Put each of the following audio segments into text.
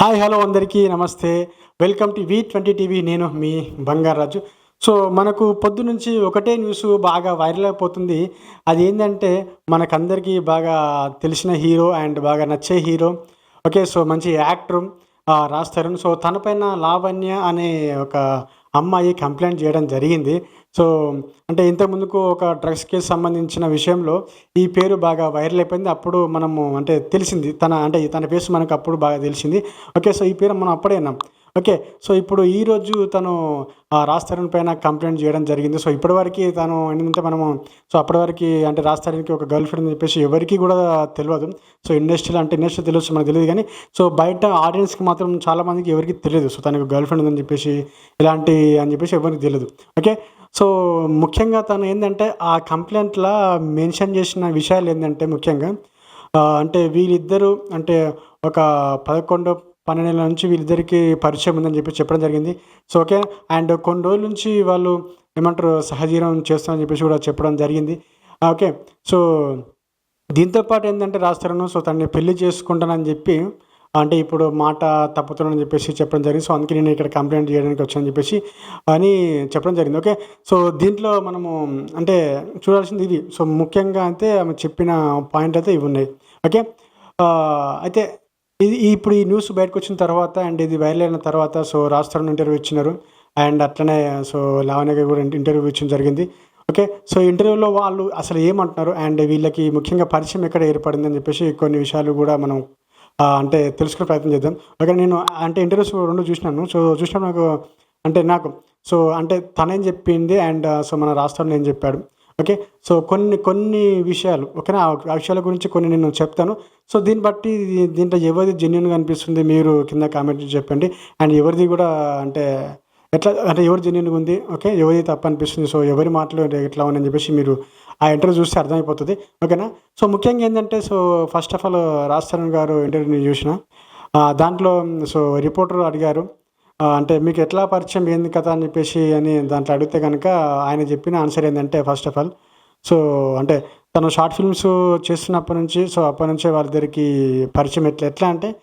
Hi hello అందరికీ నమస్తే. Welcome to V twenty TV నేను మీ బంగారాజు. సో మనకు పొద్దు నుంచి ఒకటే న్యూస్ బాగా వైరల్ అయిపోతుంది. అది ఏంటంటే మనకందరికీ బాగా తెలిసిన హీరో అండ్ బాగా నచ్చే హీరో ఓకే సో మంచి యాక్టర్ రాస్తారు సో తనపైన లావణ్య అనే ఒక అమ్మాయి కంప్లైంట్ చేయడం జరిగింది. సో అంటే ఇంతకు ముందుకు ఒక డ్రగ్స్ కేసు సంబంధించిన విషయంలో ఈ పేరు బాగా వైరల్ అయిపోయింది. అప్పుడు మనము అంటే తెలిసింది తన అంటే తన ఫేస్ మనకు అప్పుడు బాగా తెలిసింది. ఓకే సో ఈ పేరు మనం అప్పుడే విన్నాం. ఓకే సో ఇప్పుడు ఈరోజు తను ఆ రాస్తారన్ పైన కంప్లైంట్ చేయడం జరిగింది. సో ఇప్పటివరకు తను ఏంటంటే మనము సో అప్పటివరకు అంటే రాస్తారానికి ఒక గర్ల్ ఫ్రెండ్ అని చెప్పేసి ఎవరికి కూడా తెలియదు సో ఇండస్ట్రీలో అంటే ఇండస్ట్రీ తెలుసు మనకు తెలియదు కానీ సో బయట ఆడియన్స్కి మాత్రం చాలామందికి ఎవరికి తెలియదు సో తనకు గర్ల్ ఫ్రెండ్ ఉందని చెప్పేసి ఇలాంటి అని చెప్పేసి ఎవరికి తెలియదు ఓకే సో ముఖ్యంగా తను ఏంటంటే ఆ కంప్లైంట్లో మెన్షన్ చేసిన విషయాలు ఏంటంటే ముఖ్యంగా అంటే వీళ్ళిద్దరూ అంటే ఒక పదకొండు పన్నెండు నెలల నుంచి వీళ్ళిద్దరికీ పరిచయం ఉందని చెప్పి చెప్పడం జరిగింది. So okay. అండ్ కొన్ని రోజుల నుంచి వాళ్ళు ఏమంటారు సహజీవనం చేస్తామని చెప్పేసి కూడా చెప్పడం జరిగింది. ఓకే. సో దీంతో పాటు ఏంటంటే రాస్తారను సో తనని పెళ్ళి చేసుకుంటానని చెప్పి అంటే ఇప్పుడు మాట తప్పుతున్నానని చెప్పేసి చెప్పడం జరిగింది. సో అందుకే నేను ఇక్కడ కంప్లైంట్ చేయడానికి వచ్చానని చెప్పేసి అని చెప్పడం జరిగింది. ఓకే. సో దీంట్లో మనము అంటే చూడాల్సింది ఇది. సో ముఖ్యంగా అయితే ఆమె చెప్పిన పాయింట్ అయితే ఇవి ఉన్నాయి. ఓకే. అయితే ఇది ఇప్పుడు ఈ న్యూస్ బయటకు వచ్చిన తర్వాత అండ్ ఇది వైరల్ అయిన తర్వాత సో రాస్తారని ఇంటర్వ్యూ ఇచ్చినారు. అండ్ అట్లనే సో లావణ్య కూడా ఇంటర్వ్యూ ఇచ్చడం జరిగింది. ఓకే సో ఇంటర్వ్యూలో వాళ్ళు అసలు ఏమంటున్నారు? అండ్ వీళ్ళకి ముఖ్యంగా పరిచయం ఎక్కడ ఏర్పడింది అని చెప్పేసి కొన్ని విషయాలు కూడా మనం అంటే తెలుసుకునే ప్రయత్నం చేద్దాం. ఓకే నేను అంటే ఇంటర్వ్యూస్ రెండు చూసినాను. సో చూసినప్పుడు నాకు అంటే నాకు సో అంటే తనేం చెప్పింది? అండ్ సో మన రాష్ట్రంలో ఏం చెప్పాడు? ఓకే? సో కొన్ని కొన్ని విషయాలు ఓకేనా? ఆ విషయాల గురించి కొన్ని నేను చెప్తాను. సో దీన్ని బట్టి దీంట్లో ఎవరిది జెన్యున్గా అనిపిస్తుంది మీరు కింద కామెంట్ చెప్పండి. అండ్ ఎవరిది కూడా అంటే ఎట్లా అంటే ఎవరు జెన్యున్గా ఉంది ఓకే? ఎవరిది తప్పు అనిపిస్తుంది? సో ఎవరి మాటలు ఎట్లా ఉన్నాయని చెప్పేసి మీరు ఆ ఇంటర్వ్యూ చూస్తే అర్థమైపోతుంది ఓకేనా? సో ముఖ్యంగా ఏంటంటే so first of all Rajasthan గారు ఇంటర్వ్యూ నేను చూసిన. దాంట్లో సో రిపోర్టర్ అడిగారు. అంటే మీకు ఎట్లా పరిచయం ఏంది కదా అని చెప్పేసి అని దాంట్లో అడిగితే కనుక ఆయన చెప్పిన ఆన్సర్ ఏంటంటే ఫస్ట్ ఆఫ్ ఆల్ సో అంటే తను షార్ట్ ఫిల్మ్స్ చేస్తున్నప్పటి నుంచి సో అప్పటి నుంచే వాళ్ళిద్దరికి పరిచయం ఎట్లా ఎట్లా అంటే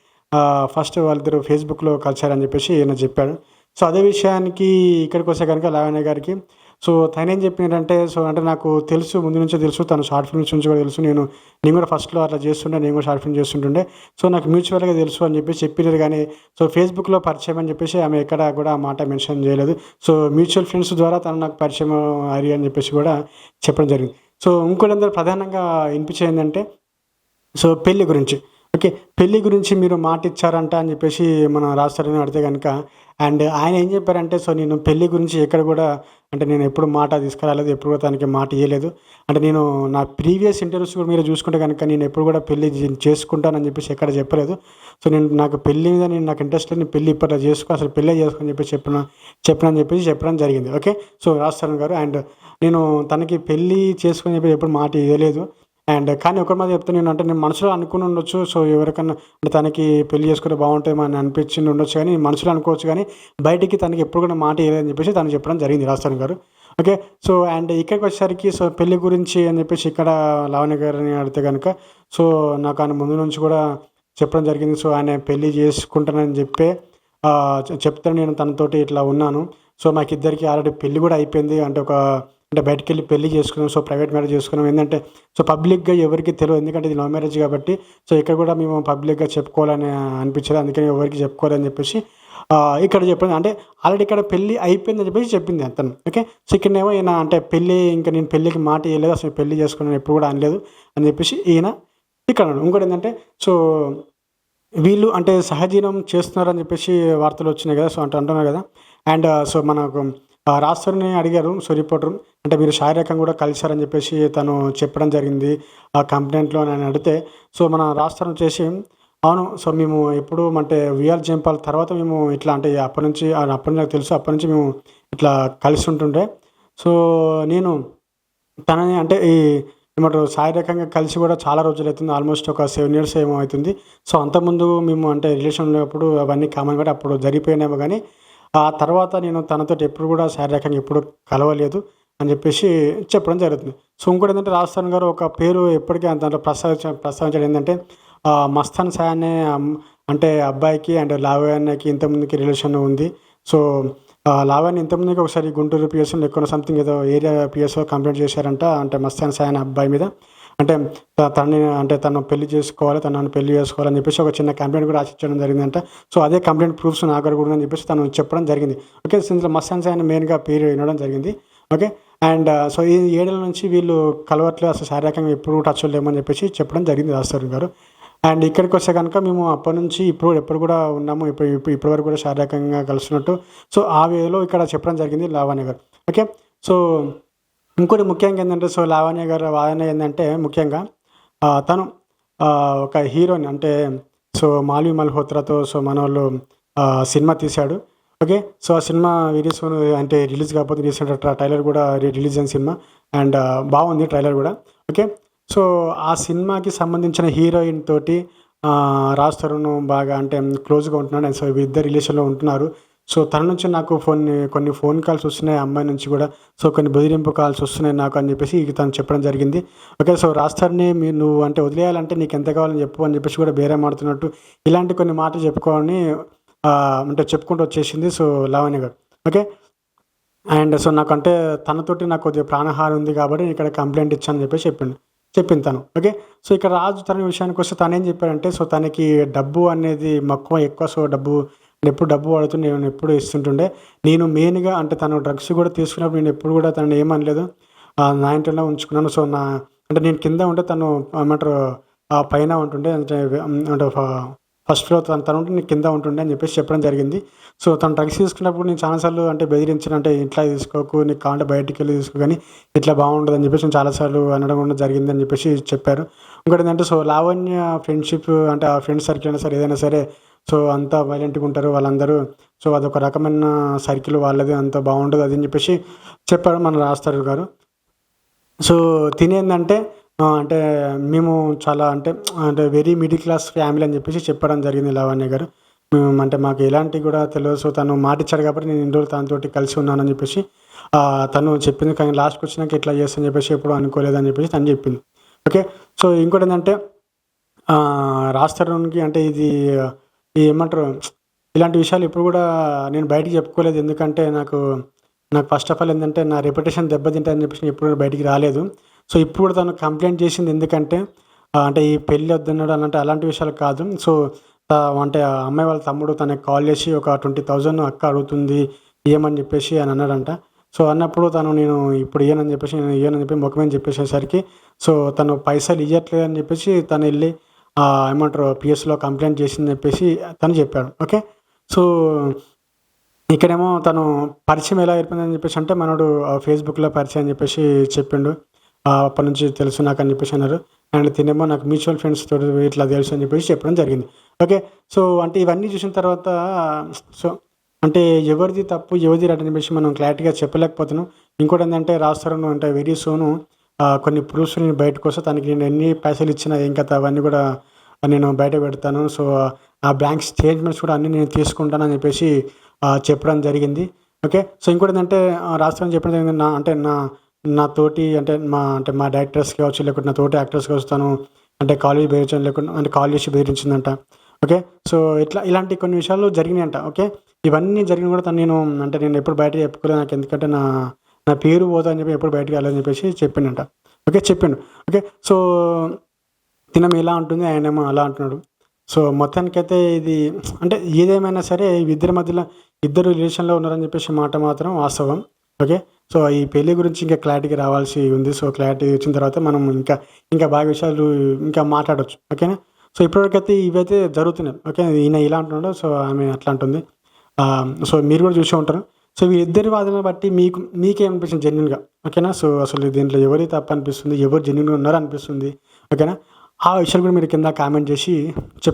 ఫస్ట్ వాళ్ళిద్దరు ఫేస్బుక్లో కలిశారని చెప్పేసి ఈయన చెప్పాడు. సో అదే విషయానికి ఇక్కడికి వస్తే కనుక లావణ్య గారికి సో తను ఏం చెప్పినారంటే సో అంటే నాకు తెలుసు ముందు నుంచే తెలుసు తను షార్ట్ ఫిల్మ్స్ నుంచి కూడా తెలుసు నేను నేను కూడా ఫస్ట్లో అట్లా చేస్తుండే నేను కూడా షార్ట్ ఫిల్మ్ చేస్తుంటుండే సో నాకు మ్యూచువల్గా తెలుసు అని చెప్పి చెప్పినారు కానీ సో ఫేస్బుక్లో పరిచయం అని చెప్పేసి ఆమె ఎక్కడ కూడా ఆ మాట మెన్షన్ చేయలేదు. సో మ్యూచువల్ ఫ్రెండ్స్ ద్వారా తను నాకు పరిచయం అరి అని చెప్పేసి కూడా చెప్పడం జరిగింది. సో ఇంకోటి అందరూ ప్రధానంగా వినిపించేది ఏంటంటే సో పెళ్ళి గురించి. ఓకే పెళ్ళి గురించి మీరు మాట ఇచ్చారంట అని చెప్పేసి మన రాష్ట్రాన్ని అడిగితే కనుక అండ్ ఆయన ఏం చెప్పారంటే సో నేను పెళ్ళి గురించి ఎక్కడ కూడా అంటే నేను ఎప్పుడు మాట తీసుకురాలేదు ఎప్పుడు కూడా తనకి మాట ఇవ్వలేదు అంటే నేను నా ప్రీవియస్ ఇంటర్వ్యూస్ కూడా మీరు చూసుకుంటే కనుక నేను ఎప్పుడు కూడా పెళ్ళి చేసుకుంటానని చెప్పేసి ఎక్కడ చెప్పలేదు. సో నేను నాకు పెళ్ళి మీద నేను నాకు ఇంట్రెస్ట్ లేదు నేను ఇప్పట్లో చేసుకో అసలు పెళ్ళే చేసుకోని చెప్పి చెప్పిన చెప్పినని చెప్పేసి చెప్పడం జరిగింది. ఓకే? సో రాజస్థాన్ గారు అండ్ నేను తనకి పెళ్ళి చేసుకుని చెప్పి ఎప్పుడు మాట ఇవ్వలేదు అండ్ కానీ ఒకరి మీద చెప్తే నేను అంటే నేను మనసులో అనుకుని ఉండొచ్చు. సో ఎవరికన్నా అంటే తనకి పెళ్ళి చేసుకుంటే బాగుంటుంది అని అనిపించింది ఉండొచ్చు కానీ మనసులో అనుకోవచ్చు కానీ బయటికి తనకి ఎప్పుడు కూడా మాట ఇవ్వలేదని చెప్పేసి తను చెప్పడం జరిగింది రాజస్థాన్ గారు. ఓకే సో అండ్ ఇక్కడికి వచ్చేసరికి సో పెళ్ళి గురించి అని చెప్పేసి ఇక్కడ లావణ్య గారిని అడిగితే కనుక సో నాకు ఆయన ముందు నుంచి కూడా చెప్పడం జరిగింది. సో ఆయన పెళ్ళి చేసుకుంటానని చెప్పే చెప్తే చెప్తాను నేను తనతోటి ఇట్లా ఉన్నాను. సో మాకిద్దరికి ఆల్రెడీ పెళ్ళి కూడా అయిపోయింది. అంటే ఒక అంటే బయటికి వెళ్ళి పెళ్ళి చేసుకున్నాం సో ప్రైవేట్ మ్యారేజ్ చేసుకున్నాం. ఏంటంటే సో పబ్లిక్గా ఎవరికి తెలియదు ఎందుకంటే ఇది లవ్ మ్యారేజ్ కాబట్టి సో ఇక్కడ కూడా మేము పబ్లిక్గా చెప్పుకోవాలని అనిపించదు. అందుకని ఎవరికి చెప్పుకోవాలని చెప్పేసి ఇక్కడ చెప్పింది అంటే ఆల్రెడీ ఇక్కడ పెళ్ళి అయిపోయిందని చెప్పేసి చెప్పింది అతను. ఓకే? సో ఇక్కడనేమో ఈయన అంటే పెళ్ళి ఇంకా నేను పెళ్ళికి మాట ఇవ్వలేదు అసలు పెళ్ళి చేసుకున్నాను ఎప్పుడు కూడా అనలేదు అని చెప్పేసి ఈయన ఇక్కడ ఇంకోటి ఏంటంటే సో వీళ్ళు అంటే సహజీవనం చేస్తున్నారని చెప్పేసి వార్తలు వచ్చినాయి కదా సో అంటే అంటున్నారు కదా. అండ్ సో మనకు ఆ అడిగారు సో రిపోర్టర్ అంటే మీరు శారీరకంగా కూడా కలిశారని చెప్పేసి తను చెప్పడం జరిగింది ఆ కంప్లైంట్లో నేను అడిగితే సో మన రాష్ట్రం వచ్చేసి అవును సో మేము ఎప్పుడు అంటే విఆర్ జంపాల తర్వాత మేము ఇట్లా అంటే అప్పటి నుంచి ఆ అప్పటి నుంచి నాకు తెలుసు అప్పటి నుంచి మేము ఇట్లా కలిసి ఉంటుండే. సో నేను తనని అంటే ఈ ఏమంటారు శారీరకంగా కలిసి కూడా చాలా రోజులు అవుతుంది ఆల్మోస్ట్ ఒక సెవెన్ ఇయర్స్ ఏమో అవుతుంది. సో అంతకుముందు మేము అంటే రిలేషన్ ఉన్నప్పుడు అవన్నీ కామన్ కూడా అప్పుడు జరిగిపోయినామో కానీ ఆ తర్వాత నేను తనతో ఎప్పుడు కూడా శారీరకంగా ఎప్పుడు కలవలేదు అని చెప్పేసి చెప్పడం జరుగుతుంది. సో ఇంకోటి ఏంటంటే రాజస్థాన్ గారు ఒక పేరు ఎప్పటికీ దాంట్లో ప్రస్తావించ ప్రస్తావించడం ఏంటంటే మస్తాన్ సాయ్ అనే అంటే అబ్బాయికి అండ్ లావణ్యకి ఇంతకుముందుకి రిలేషన్ ఉంది. సో ఆ, లావణ్య ఇంతకుముందుకి ఒకసారి గుంటూరు పిఎస్లో ఎక్కువ సంథింగ్ ఏదో ఏరియా పిఎస్ఓ కంప్లైంట్ చేశారంట అంటే మస్తాన్ సాయన్ అబ్బాయి మీద. అంటే తనని అంటే తను పెళ్ళి చేసుకోవాలి తనను పెళ్ళి చేసుకోవాలని చెప్పేసి ఒక చిన్న కంప్లైంట్ కూడా రాసిచ్చడం జరిగిందంట. సో అదే కంప్లైంట్ ప్రూఫ్స్ నా దగ్గర కూడా అని చెప్పేసి తను చెప్పడం జరిగింది. ఓకే సో ఇందులో మస్తాన్ మెయిన్గా పేరు వినడం జరిగింది. ఓకే అండ్ సో ఈ ఏడేళ్ళ నుంచి వీళ్ళు కలవట్లు అసలు శారీరకంగా ఎప్పుడు టచ్ లేమని చెప్పేసి చెప్పడం జరిగింది రాస్తారు గారు. అండ్ ఇక్కడికి వస్తే కనుక మేము అప్పటి నుంచి ఇప్పుడు ఎప్పుడు కూడా ఉన్నాము ఇప్పుడు ఇప్పుడు ఇప్పటి వరకు కూడా శారీరకంగా కలుస్తున్నట్టు. సో ఆ వేలో ఇక్కడ చెప్పడం జరిగింది లావణ్య గారు. ఓకే సో ఇంకోటి ముఖ్యంగా ఏంటంటే సో లావణ్య గారు వాదన ఏంటంటే ముఖ్యంగా తను ఒక హీరోని అంటే సో మాల్వి మల్హోత్రాతో సో మన వాళ్ళు సినిమా తీశాడు. ఓకే సో ఆ సినిమా రిలీజ్ అంటే రిలీజ్ కాకపోతే రీసెంట్ ట్రైలర్ కూడా రిలీజ్ అయిన సినిమా. అండ్ బాగుంది ట్రైలర్ కూడా. ఓకే సో ఆ సినిమాకి సంబంధించిన హీరోయిన్ తోటి రాజ్ తరుణ్ బాగా అంటే క్లోజ్గా ఉంటున్నాడు. అండ్ సో ఇద్దరు రిలేషన్లో ఉంటున్నారు. సో తన నుంచి నాకు ఫోన్ కొన్ని ఫోన్ కాల్స్ వస్తున్నాయి అమ్మాయి నుంచి కూడా. సో కొన్ని బెదిరింపు కాల్స్ వస్తున్నాయి నాకు అని చెప్పేసి ఇక తను చెప్పడం జరిగింది. ఓకే సో రాస్తారని మీరు నువ్వు అంటే వదిలేయాలంటే నీకు ఎంత కావాలని చెప్పు అని చెప్పేసి కూడా బేరే మాడుతున్నట్టు ఇలాంటి కొన్ని మాటలు చెప్పుకోవాలని అంటే చెప్పుకుంటూ వచ్చేసింది. సో లావణ్య గారు. ఓకే అండ్ సో నాకంటే తనతోటి నాకు కొద్దిగా ప్రాణహారం ఉంది కాబట్టి నేను ఇక్కడ కంప్లైంట్ ఇచ్చాను చెప్పేసి చెప్పిండు చెప్పింది తను. ఓకే సో ఇక్కడ రాజు తన విషయానికి వస్తే తను ఏం చెప్పాడంటే సో తనకి డబ్బు అనేది మక్కువ ఎక్కువ సో డబ్బు ఎప్పుడు డబ్బు వాడుతుండే నేను ఎప్పుడు ఇస్తుంటుండే. నేను మెయిన్గా అంటే తను డ్రగ్స్ కూడా తీసుకున్నప్పుడు నేను ఎప్పుడు కూడా తను ఏమనలేదు. నా ఇంట్లోనే ఉంచుకున్నాను. సో నా అంటే నేను కింద ఉంటే తను ఏమంటారు ఆ పైన ఉంటుండే. అంటే అంటే ఫస్ట్ ఫ్లోర్ తను తను ఉంటే నేను కింద ఉంటుండే అని చెప్పేసి చెప్పడం జరిగింది. సో తను డ్రగ్స్ తీసుకున్నప్పుడు నేను చాలాసార్లు అంటే బెదిరించిన. అంటే ఇంట్లో తీసుకోకు నీకు కావాలంటే బయటికి వెళ్ళి తీసుకో కానీ ఇట్లా బాగుంటుంది అని చెప్పేసి నేను చాలాసార్లు అనడం కూడా జరిగింది అని చెప్పేసి చెప్పారు. ఇంకోటి ఏంటంటే సో లావణ్య ఫ్రెండ్షిప్ అంటే ఆ ఫ్రెండ్ సర్కిల్ అయినా సరే ఏదైనా సరే సో అంతా వైలెంట్గా ఉంటారు వాళ్ళందరూ. సో అదొక రకమైన సర్కిల్ వాళ్ళది అంత బాగుండదు అది అని చెప్పేసి చెప్పారు మన రాస్తారు గారు. సో తినేందంటే అంటే మేము చాలా అంటే అంటే వెరీ మిడిల్ క్లాస్ ఫ్యామిలీ అని చెప్పేసి చెప్పడం జరిగింది లావణ్య గారు. మేము అంటే మాకు ఎలాంటి కూడా తెలియదు. సో తను మాటిచ్చాడు కాబట్టి నేను ఇన్ని రోజులు తనతో కలిసి ఉన్నానని చెప్పేసి తను చెప్పింది. కానీ లాస్ట్కి వచ్చినాక ఇట్లా చేస్తాను చెప్పేసి ఎప్పుడు అనుకోలేదని చెప్పేసి తను చెప్పింది. ఓకే? సో ఇంకోటి ఏంటంటే ఆ, అంటే ఇది ఏమంటారు? ఇలాంటి విషయాలు ఎప్పుడు కూడా నేను బయటికి చెప్పుకోలేదు. ఎందుకంటే నాకు నాకు ఫస్ట్ ఆఫ్ ఆల్ ఏంటంటే నా రెప్యుటేషన్ దెబ్బతింటాయని చెప్పేసి ఎప్పుడు బయటికి రాలేదు. సో ఇప్పుడు కూడా తను కంప్లైంట్ చేసింది ఎందుకంటే అంటే ఈ పెళ్ళి వద్దన్నాడు అలాంటి అలాంటి విషయాలు కాదు. సో అంటే ఆ అమ్మాయి వాళ్ళ తమ్ముడు తనకి కాల్ చేసి ఒక ట్వంటీ థౌజండ్ అక్క అడుగుతుంది ఏమని చెప్పేసి అని అన్నాడంట. సో అన్నప్పుడు తను నేను ఇప్పుడు ఇయ్యనని చెప్పేసి నేను ఇయ్యనని చెప్పి ముఖమని చెప్పేసేసరికి సో తను పైసలు ఇవ్వట్లేదు అని చెప్పేసి తను వెళ్ళి ఏమంటారు పిఎస్లో కంప్లైంట్ చేసిందని చెప్పేసి తను చెప్పాడు. ఓకే? సో ఇక్కడేమో తను పరిచయం ఎలా ఏర్పడిందని చెప్పేసి అంటే మనోడు ఫేస్బుక్లో పరిచయం అని చెప్పేసి చెప్పిండు. ఆ, అప్పటి నుంచి తెలుసు నాకు అని చెప్పేసి అన్నారు. అండ్ తినేమో నాకు మ్యూచువల్ ఫ్రెండ్స్ తోటి ఇట్లా తెలుసు అని చెప్పేసి చెప్పడం జరిగింది. ఓకే? సో అంటే ఇవన్నీ చూసిన తర్వాత సో అంటే ఎవరిది తప్పు ఎవరిది రైట్ అని చెప్పేసి మనం క్లారిటీగా చెప్పలేకపోతున్నాం. ఇంకోటి ఏంటంటే రాస్తారు అంటే వెరీ సోను కొన్ని ప్రూఫ్స్ నేను బయటకు వస్తే తనకి నేను ఎన్ని పైసలు ఇచ్చినా ఏం కథ అవన్నీ కూడా నేను బయట పెడతాను. సో ఆ బ్యాంక్ స్టేట్మెంట్స్ కూడా అన్నీ నేను తీసుకుంటానని చెప్పేసి చెప్పడం జరిగింది. ఓకే? సో ఇంకోటి ఏంటంటే రాష్ట్రం చెప్పడం జరిగింది నా అంటే నా నా తోటి అంటే మా అంటే మా డైరెక్టర్స్ కావచ్చు లేకుంటే నా తోటి యాక్టర్స్ కావచ్చు తను అంటే కాలేజ్ బెదిరించడం లేకుండా అంటే కాలేజ్ బెదిరించిందంట. ఓకే? సో ఇట్లా ఇలాంటి కొన్ని విషయాలు జరిగినాయంట. ఓకే? ఇవన్నీ జరిగిన కూడా తను నేను అంటే నేను ఎప్పుడు బయట చెప్పుకోలేదు నాకు ఎందుకంటే నా నా పేరు పోతా అని చెప్పి ఎప్పుడు బయటకు వెళ్ళని చెప్పేసి చెప్పిండంట ఓకే చెప్పిండు ఓకే సో తినం ఇలా ఉంటుంది ఆయనేమో అలా అంటున్నాడు. సో మొత్తానికైతే ఇది అంటే ఏదేమైనా సరే ఇద్దరి మధ్యలో ఇద్దరు రిలేషన్లో ఉన్నారని చెప్పేసి మాట మాత్రం వాస్తవం. ఓకే సో ఈ పెళ్ళి గురించి ఇంకా క్లారిటీకి రావాల్సి ఉంది. సో క్లారిటీ వచ్చిన తర్వాత మనం ఇంకా ఇంకా బాగా విషయాలు ఇంకా మాట్లాడవచ్చు ఓకేనా? సో ఇప్పటివరకైతే ఇవైతే జరుగుతున్నాయి. ఓకే ఈయన ఇలా అంటున్నాడు సో ఆమె అట్లా అంటుంది. సో మీరు కూడా చూసే ఉంటారు. సో వీరిద్దరి వాదన బట్టి మీకు మీకేమనిపిస్తుంది జెన్యున్గా ఓకేనా సో అసలు దీంట్లో ఎవరి తప్పు అనిపిస్తుంది? ఎవరు జెన్యున్గా ఉన్నారో అనిపిస్తుంది ఓకేనా ఆ విషయాలు కూడా మీరు కింద కామెంట్ చేసి చెప్పు